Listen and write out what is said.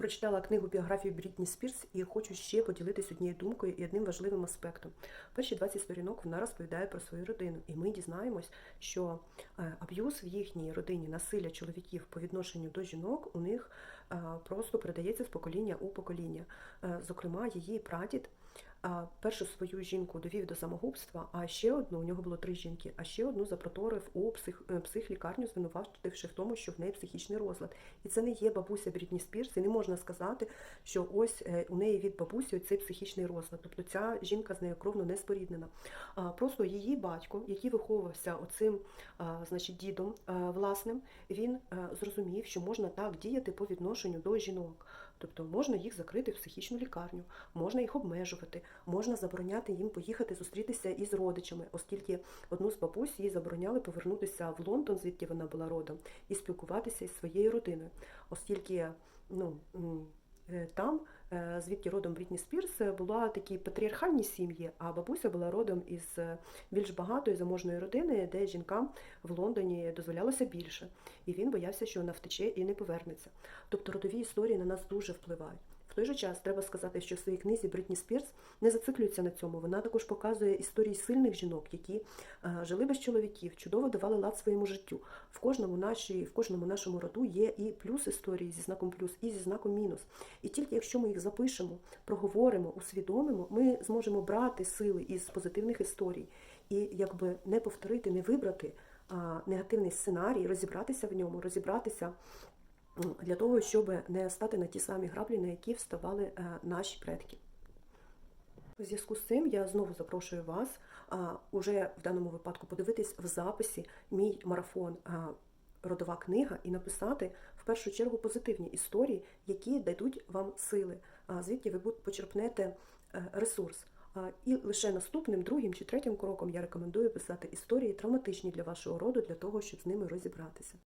Прочитала книгу біографію Брітні Спірс і хочу ще поділитися однією думкою і одним важливим аспектом. Перші 20 сторінок вона розповідає про свою родину, і ми дізнаємось, що е, аб'юз в їхній родині, насилля чоловіків по відношенню до жінок у них просто передається з покоління у покоління. Е, Зокрема, її прадід. Першу свою жінку довів до самогубства, а ще одну у нього було три жінки, а ще одну запроторив у псих, е, психлікарню, звинувативши в тому, що в неї психічний розлад. І це не є бабуся Брітні Спірс, і не можна сказати, що ось е, у неї від бабусі цей психічний розлад. Тобто ця жінка з нею кровно не споріднена. Просто її батько, який виховувався оцим, значить, дідом власним, він зрозумів, що можна так діяти по відношенню до жінок. Тобто можна їх закрити в психічну лікарню, можна їх обмежувати, можна забороняти їм поїхати зустрітися із родичами, оскільки одну з бабусь їй забороняли повернутися в Лондон, звідки вона була родом, і спілкуватися із своєю родиною, оскільки ну. Е, Там, е, звідки родом Брітні Спірс, е, була такі патріархальні сім'ї, а бабуся була родом із більш багатої заможної родини, де жінкам в Лондоні дозволялося більше. І він боявся, що вона втече і не повернеться. Тобто родові історії на нас дуже впливають. Той же час треба сказати, що в своїй книзі Бритні Спірс не зациклюється на цьому. Вона також показує історії сильних жінок, які е, жили без чоловіків, чудово давали лад своєму життю. В кожному нашій, в кожному нашому роду є і плюс історії зі знаком плюс, і зі знаком мінус. І тільки якщо ми їх запишемо, проговоримо, усвідомимо, ми зможемо брати сили із позитивних історій і якби не повторити, не вибрати негативний сценарій, розібратися в ньому, розібратися для того, щоб не стати на ті самі граблі, на які вставали е, наші предки. У зв'язку з цим я знову запрошую вас а, уже в даному випадку подивитись в записі мій марафон а, Родова книга і написати в першу чергу позитивні історії, які дадуть вам сили, а, звідки ви почерпнете е, ресурс. А, І лише наступним, другим чи третім кроком я рекомендую писати історії травматичні для вашого роду, для того, щоб з ними розібратися.